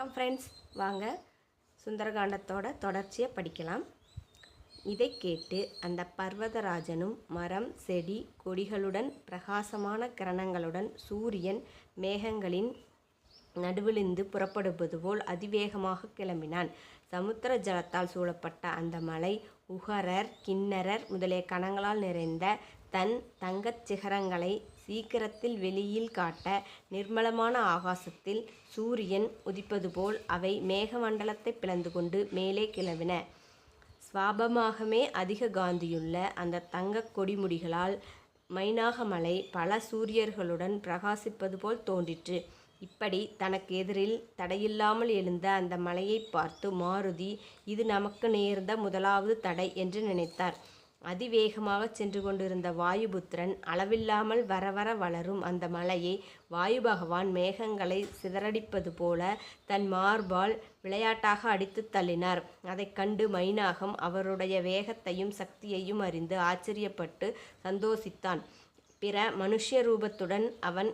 வணக்கம் ஃப்ரெண்ட்ஸ் வாங்க சுந்தரகாண்டத்தோட தொடர்ச்சியை படிக்கலாம். இதை கேட்டு அந்த பர்வதராஜனும் மரம் செடி கொடிகளுடன் பிரகாசமான கிரணங்களுடன் சூரியன் மேகங்களின் நடுவிலிருந்து புறப்படுவது போல் அதிவேகமாக கிளம்பினான். சமுத்திர ஜலத்தால் சூழப்பட்ட அந்த மலை உகரர் கிண்ணரர் முதலிய கணங்களால் நிறைந்த தன் தங்கச் சிகரங்களை சீக்கிரத்தில் வெளியில் காட்ட நிர்மலமான ஆகாசத்தில் சூரியன் உதிப்பது போல் அவை மேகமண்டலத்தை பிளந்து கொண்டு மேலே கிளவின. சுவாபமாகவே அதிக காந்தியுள்ள அந்த தங்கக் கொடிமுடிகளால் மைனாகமலை பல சூரியர்களுடன் பிரகாசிப்பது போல் தோன்றிற்று. இப்படி தனக்கு எதிரில் தடையில்லாமல் எழுந்த அந்த மலையைப் பார்த்து மாருதி இது நமக்கு நேர்ந்த முதலாவது தடை என்று நினைத்தார். அதிவேகமாக சென்று கொண்டிருந்த வாயுபுத்திரன் அளவில்லாமல் வர வர வளரும் அந்த மலையை வாயு பகவான் மேகங்களை சிதறடிப்பது போல தன் மார்பால் விளையாட்டாக அடித்து தள்ளினார். அதைக் கண்டு மைனாகம் அவருடைய வேகத்தையும் சக்தியையும் அறிந்து ஆச்சரியப்பட்டு சந்தோஷித்தான். பிற மனுஷ்ய ரூபத்துடன் அவன்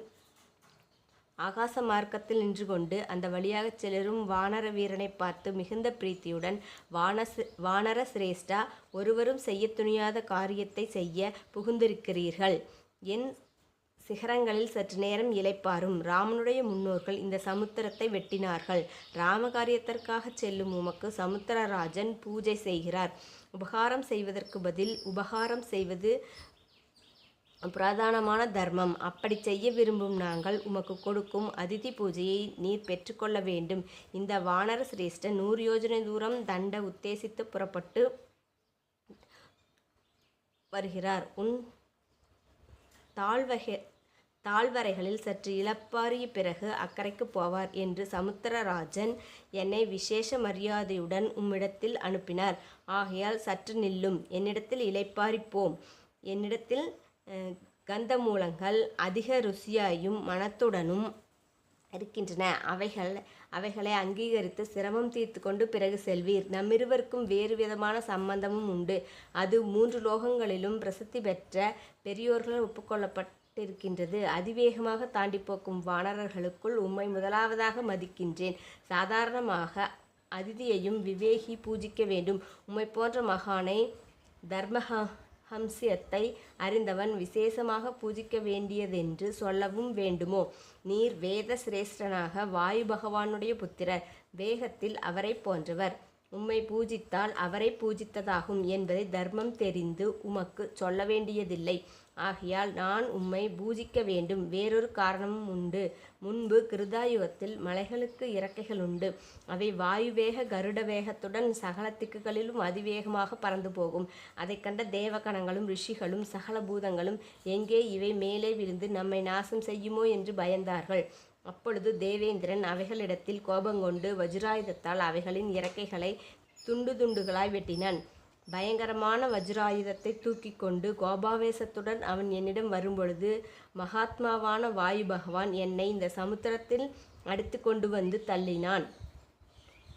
ஆகாச மார்க்கத்தில் நின்று கொண்டு அந்த வழியாகச் செல்லும் வானர வீரனை பார்த்து மிகுந்த பிரீத்தியுடன் வானஸ் வானர சிரேஷ்டா ஒருவரும் செய்ய துணியாத காரியத்தை செய்ய புகுந்திருக்கிறீர்கள். என் சிகரங்களில் சற்று நேரம் இழைப்பாரும் ராமனுடைய முன்னோர்கள் இந்த சமுத்திரத்தை வெட்டினார்கள். ராமகாரியத்திற்காக செல்லும் உமக்கு சமுத்திரராஜன் பூஜை செய்கிறார். உபகாரம் செய்வதற்கு பதில் உபகாரம் செய்வது பிரதானமான தர்மம். அப்படி செய்ய விரும்பும் நாங்கள் உமக்கு கொடுக்கும் அதிதி பூஜையை நீர் பெற்றுக்கொள்ள வேண்டும். இந்த வானர சிரேஷ்ட நூறு யோஜனை தூரம் தண்ட உத்தேசித்து புறப்பட்டு வருகிறார். உன் தாழ்வகை தாழ்வரைகளில் சற்று இளப்பாறிய பிறகு அக்கறைக்கு போவார் என்று சமுத்திரராஜன் என்னை விசேஷ மரியாதையுடன் உம்மிடத்தில் அனுப்பினார். ஆகையால் சற்று நில்லும். என்னிடத்தில் இளைப்பாறிப்போம். என்னிடத்தில் கந்தமூலங்கள் அதிக ருசியாயும் மனத்துடனும் இருக்கின்றன. அவைகள் அவைகளை அங்கீகரித்து சிரமம் தீர்த்து கொண்டு பிறகு செல்வீர். நம்மிருவருக்கும் வேறு விதமான சம்பந்தமும் உண்டு. அது மூன்று லோகங்களிலும் பிரசித்தி பெற்ற பெரியோர்களால் ஒப்புக்கொள்ளப்பட்டிருக்கின்றது. அதிவேகமாக தாண்டி போக்கும் வானரர்களுக்குள் உம்மை முதலாவதாக மதிக்கின்றேன். சாதாரணமாக அதிதியையும் விவேகி பூஜிக்க வேண்டும். உம்மை போன்ற மகானை தர்மஹா ஹம்சியத்தை அறிந்தவன் விசேஷமாக பூஜிக்க வேண்டியதென்று சொல்லவும் வேண்டுமோ? நீர் வேத சிரேஷ்டனாக வாயு பகவானுடைய புத்திரர் வேகத்தில் அவரை போன்றவர். உம்மை பூஜித்தால் அவரை பூஜித்ததாகும் என்பதை தர்மம் தெரிந்து உமக்கு சொல்ல வேண்டியதில்லை. ஆகையால் நான் உம்மை பூஜிக்க வேண்டும். வேறொரு காரணமும் உண்டு. முன்பு கிருதாயுகத்தில் மலைகளுக்கு இறக்கைகள் உண்டு. அவை வாயுவேக கருட வேகத்துடன் சகல திக்குகளிலும் அதிவேகமாக பறந்து போகும். அதை கண்ட தேவகணங்களும் ரிஷிகளும் சகல பூதங்களும் எங்கே இவை மேலே விழுந்து நம்மை நாசம் செய்யுமோ என்று பயந்தார்கள். அப்பொழுது தேவேந்திரன் அவைகளிடத்தில் கோபங்கொண்டு வஜ்ராயுதத்தால் அவைகளின் இறக்கைகளை துண்டு துண்டுகளாய் வெட்டினான். பயங்கரமான வஜ்ராயுதத்தை தூக்கி கொண்டு கோபாவேசத்துடன் அவன் என்னிடம் வரும்பொழுது மகாத்மாவான வாயு பகவான் என்னை இந்த சமுத்திரத்தில் அடித்து கொண்டு வந்து தள்ளினான்.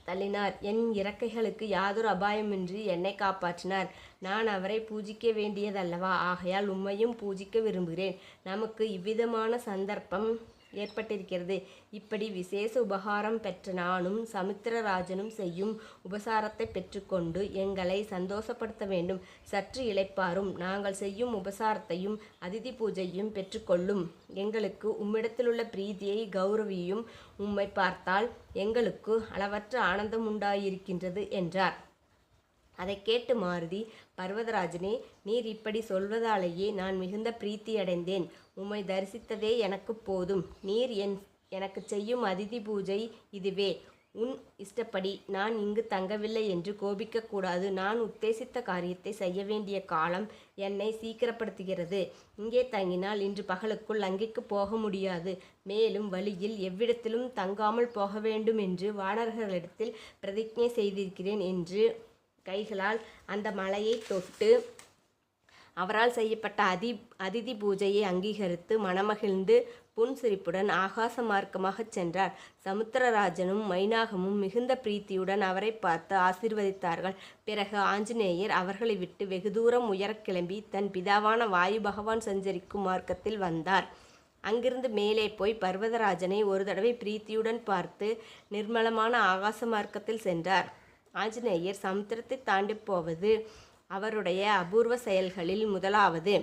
தள்ளினார். என் இறக்கைகளுக்கு யாதொரு அபாயமின்றி என்னை காப்பாற்றினார். நான் அவரை பூஜிக்க வேண்டியதல்லவா? ஆகையால் உம்மையும் பூஜிக்க விரும்புகிறேன். நமக்கு இவ்விதமான சந்தர்ப்பம் ஏற்பட்டிருக்கிறது. இப்படி விசேஷ உபகாரம் பெற்ற நானும் சமுத்திரராஜனும் செய்யும் உபசாரத்தை பெற்றுக்கொண்டு எங்களை சந்தோஷப்படுத்த வேண்டும். சற்று இழைப்பாரும் நாங்கள் செய்யும் உபசாரத்தையும் அதிதி பூஜையும் பெற்றுக்கொள்ளும். எங்களுக்கு உம்மிடத்திலுள்ள பிரீதியை கௌரவியும் உம்மை பார்த்தால் எங்களுக்கு அளவற்ற ஆனந்தம் உண்டாயிருக்கின்றது என்றார். அதை கேட்டு மாருதி பர்வதராஜனே நீர் இப்படி சொல்வதாலேயே நான் மிகுந்த பிரீத்தி அடைந்தேன் உம்மை தரிசித்ததே எனக்கு போதும். நீர் என் எனக்கு செய்யும் அதிதி பூஜை இதுவே. உன் இஷ்டப்படி நான் இங்கு தங்கவில்லை என்று கோபிக்கக்கூடாது நான் உத்தேசித்த காரியத்தை செய்ய வேண்டிய காலம் என்னை சீக்கிரப்படுத்துகிறது. இங்கே தங்கினால் இன்று பகலுக்குள் அங்கிக்கு போக முடியாது. மேலும் வழியில் எவ்விடத்திலும் தங்காமல் போக வேண்டும் என்று வானர்களிடத்தில் பிரதிஜை செய்திருக்கிறேன் என்று கைகளால் அந்த மலையை தொட்டு அவரால் செய்யப்பட்ட அதி அதிதி பூஜையை அங்கீகரித்து மனமகிழ்ந்து புன்சிரிப்புடன் ஆகாச மார்க்கமாகச் சென்றார். சமுத்திரராஜனும் மைனாகமும் மிகுந்த பிரீத்தியுடன் அவரை பார்த்து ஆசிர்வதித்தார்கள். பிறகு ஆஞ்சநேயர் அவர்களை விட்டு வெகு தூரம் உயரக் கிளம்பி தன் பிதாவான வாயு பகவான் சஞ்சரிக்கும் மார்க்கத்தில் வந்தார். அங்கிருந்து மேலே போய் பர்வதராஜனை ஒரு தடவை பிரீத்தியுடன் பார்த்து நிர்மலமான ஆகாச மார்க்கத்தில் சென்றார். ஆஞ்சநேயர் சமுத்திரத்தை தாண்டி போவது அவருடைய அபூர்வ செயல்களில் முதலாவது.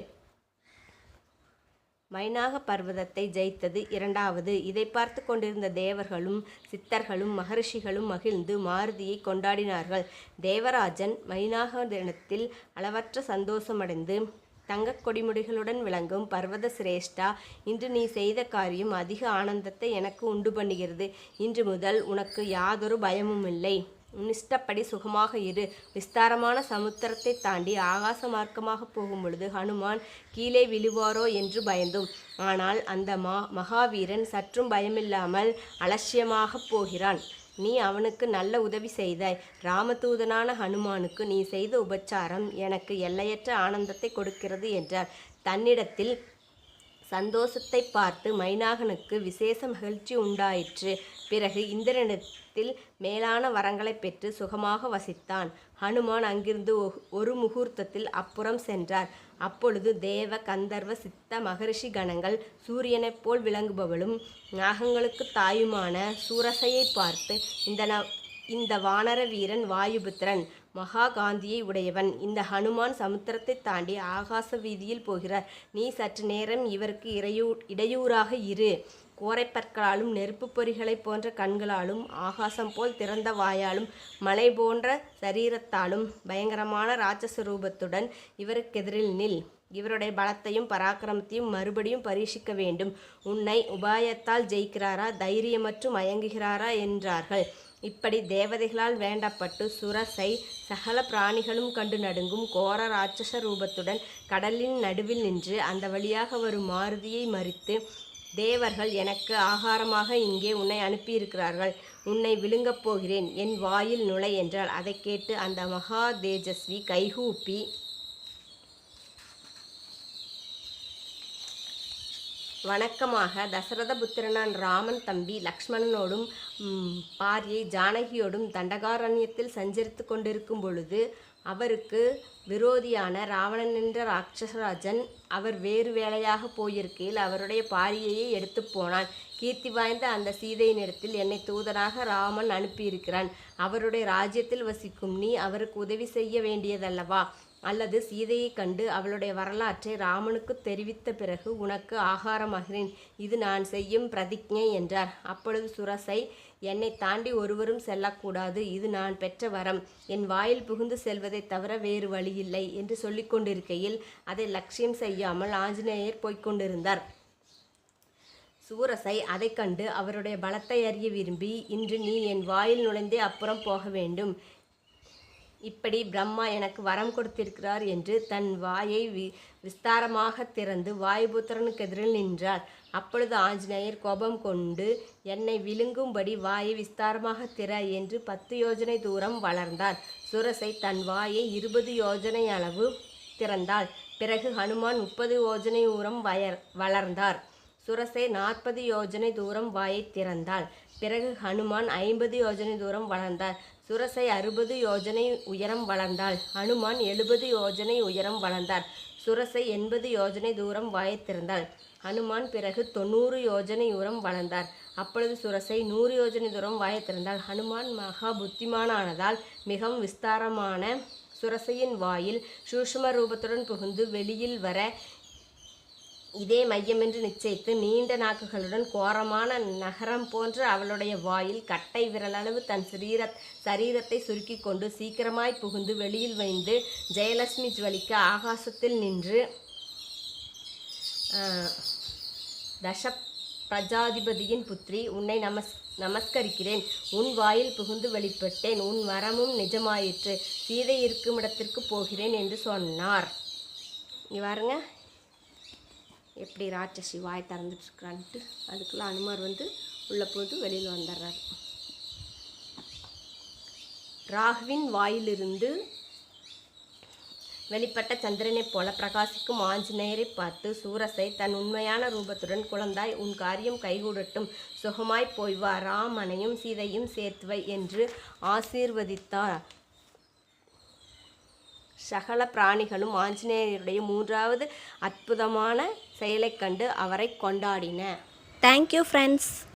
மைனாக பர்வதத்தை ஜெயித்தது இரண்டாவது. இதை பார்த்து கொண்டிருந்த தேவர்களும் சித்தர்களும் மகரிஷிகளும் மகிழ்ந்து மாருதியை கொண்டாடினார்கள். தேவராஜன் மைனாகத்தினத்தில் அளவற்ற சந்தோஷமடைந்து தங்க கொடிமுடிகளுடன் விளங்கும் பர்வத சிரேஷ்டா இன்று நீ செய்த காரியம் அதிக ஆனந்தத்தை எனக்கு உண்டு பண்ணுகிறது. இன்று முதல் உனக்கு யாதொரு பயமும் இல்லை உன்னிஷ்டப்படி சுகமாக இரு. விஸ்தாரமான சமுத்திரத்தை தாண்டி ஆகாச மார்க்கமாக போகும் பொழுது ஹனுமான் கீழே விழுவாரோ என்று பயந்தோம். ஆனால் அந்த மா மகாவீரன் சற்றும் பயமில்லாமல் அலட்சியமாக போகிறான். நீ அவனுக்கு நல்ல உதவி செய்தாய். ராமதூதனான ஹனுமானுக்கு நீ செய்த உபச்சாரம் எனக்கு எல்லையற்ற ஆனந்தத்தை கொடுக்கிறது என்றார். தன்னிடத்தில் சந்தோஷத்தை பார்த்து மைனாகனுக்கு விசேஷ மகிழ்ச்சி உண்டாயிற்று. பிறகு இந்திரனிடத்தில் மேலான வரங்களை பெற்று சுகமாக வசித்தான். ஹனுமான் அங்கிருந்து ஒரு முகூர்த்தத்தில் அப்புறம் சென்றார். அப்பொழுது தேவ கந்தர்வ சித்த மகரிஷி கணங்கள் சூரியனைப் போல் விளங்குபவளும் நாகங்களுக்கு தாயுமான சூரசையை பார்த்து இந்த ந- இந்த வானர வீரன் வாயுபுத்திரன் மகாகாந்தியை உடையவன். இந்த ஹனுமான் சமுத்திரத்தை தாண்டி ஆகாச வீதியில் போகிறார். நீ சற்று நேரம் இவருக்கு இடையூ இடையூறாக இரு. கோரைப்பற்களாலும் நெருப்பு பொறிகளைப் போன்ற கண்களாலும் ஆகாசம் போல் திறந்த வாயாலும் மலை போன்ற சரீரத்தாலும் பயங்கரமான ராட்சச ரூபத்துடன் இவருக்கெதிரில் நில். இவருடைய பலத்தையும் பராக்கிரமத்தையும் மறுபடியும் பரீட்சிக்க வேண்டும். உன்னை உபாயத்தால் ஜெயிக்கிறாரா தைரியமற்று மயங்குகிறாரா என்றார்கள். இப்படி தேவதைகளால் வேண்டப்பட்டு சுரசை சகல பிராணிகளும் கண்டு நடுங்கும் கோர ராட்சச ரூபத்துடன் கடலின் நடுவில் நின்று அந்த வழியாக வரும் மாருதியை மறித்து தேவர்கள் எனக்கு ஆகாரமாக இங்கே உன்னை அனுப்பியிருக்கிறார்கள். உன்னை விழுங்கப் போகிறேன். என் வாயில் நுழை என்றால் அதைக் கேட்டு அந்த மகா தேஜஸ்வி கைகூப்பி வணக்கமாக. தசரத புத்திரனான் ராமன் தம்பி லக்ஷ்மணனோடும் பாரியை ஜானகியோடும் தண்டகாரண்யத்தில் சஞ்சரித்து கொண்டிருக்கும் பொழுது அவருக்கு விரோதியான ராவணன் என்ற ராட்சசராஜன் அவர் வேறு வேலையாக போயிருக்கையில் அவருடைய பாரியையே எடுத்து போனான். கீர்த்தி வாய்ந்த அந்த சீதையினிடத்தில் என்னை தூதனாக ராமன் அனுப்பியிருக்கிறான். அவருடைய ராஜ்யத்தில் வசிக்கும் நீ அவருக்கு உதவி செய்ய வேண்டியதல்லவா? அல்லது சீதையைக் கண்டு அவளுடைய வரலாற்றை ராமனுக்கு தெரிவித்த பிறகு உனக்கு ஆகாரமாகிறேன். இது நான் செய்யும் பிரதிஜை என்றார். அப்பொழுது சுரசை என்னை தாண்டி ஒருவரும் செல்லக்கூடாது. இது நான் பெற்ற வரம். என் வாயில் புகுந்து செல்வதை தவிர வேறு வழியில்லை என்று சொல்லிக்கொண்டிருக்கையில் அதை லட்சியம் செய்யாமல் ஆஞ்சநேயர் போய்க்கொண்டிருந்தார் சூரசை அதை கண்டு அவருடைய பலத்தை அறிய விரும்பி இன்று நீ என் வாயில் நுழைந்தே அப்புறம் போக வேண்டும். இப்படி பிரம்மா எனக்கு வரம் கொடுத்திருக்கிறார் என்று தன் வாயை வி விஸ்தாரமாக திறந்து வாயுபுத்திரனுக்கு எதிரில் நின்றார். அப்பொழுது ஆஞ்சநேயர் கோபம் கொண்டு என்னை விழுங்கும்படி வாயை விஸ்தாரமாக திற என்று பத்து யோஜனை தூரம் வளர்ந்தார். சுரசை தன் வாயை இருபது யோஜனை அளவு திறந்தாள். பிறகு ஹனுமான் முப்பது யோஜனை தூரம் வயர் வளர்ந்தார். சுரசை நாற்பது யோஜனை தூரம் வாயை திறந்தாள். பிறகு ஹனுமான் ஐம்பது யோஜனை தூரம் வளர்ந்தார். சுரசை அறுபது யோஜனை உயரம் வளர்ந்தாள். ஹனுமான் எழுபது யோஜனை உயரம் வளர்ந்தார். சுரசை எண்பது யோஜனை தூரம் வாய்த்திருந்தாள். அனுமான் ஹனுமான் பிறகு தொண்ணூறு யோஜனை தூரம் வளர்ந்தார். அப்பொழுது சுரசை நூறு யோஜனை தூரம் வாயை ஹனுமான் மகா புத்திமானானதால் மிகவும் விஸ்தாரமான சுரசையின் வாயில் சூஷ்ம ரூபத்துடன் புகுந்து வெளியில் வர இதே மையமென்று நிச்சயித்து நீண்ட நாக்குகளுடன் கோரமான நகரம் போன்ற அவளுடைய வாயில் கட்டை விரலளவு தன் சரீர சரீரத்தை சுருக்கிக் கொண்டு சீக்கிரமாய் புகுந்து வெளியில் வைந்து ஜெயலட்சுமி ஜுவலிக்க ஆகாசத்தில் நின்று தச பிரஜாதிபதியின் புத்திரி உன்னை நமஸ் நமஸ்கரிக்கிறேன். உன் வாயில் புகுந்து வெளிப்பட்டேன். உன் வரமும் நிஜமாயிற்று. சீதை இருக்கும் இடத்திற்கு போகிறேன் என்று சொன்னார். இங்கே பாருங்க. எப்படி ராட்சசி வாய் திறந்துட்டுருக்கான்ட்டு அதுக்குள்ளே அனுமார் வந்து உள்ளே போது வெளியில் வந்துடுறாரு ராகுவின் வாயிலிருந்து வெளிப்பட்ட சந்திரனைப் போல பிரகாசிக்கும் ஆஞ்சநேயரை பார்த்து சூரசை தன் உண்மையான ரூபத்துடன் குழந்தாய் உன் காரியம் கைகூடட்டும். சுகமாய் போய் வா ராமனையும் சீதையும் சேர்த்துவை என்று ஆசீர்வதித்தார். சகல பிராணிகளும் ஆஞ்சநேயருடைய மூன்றாவது அற்புதமான செயலைக் கண்டு அவரை கொண்டாடின. Thank you friends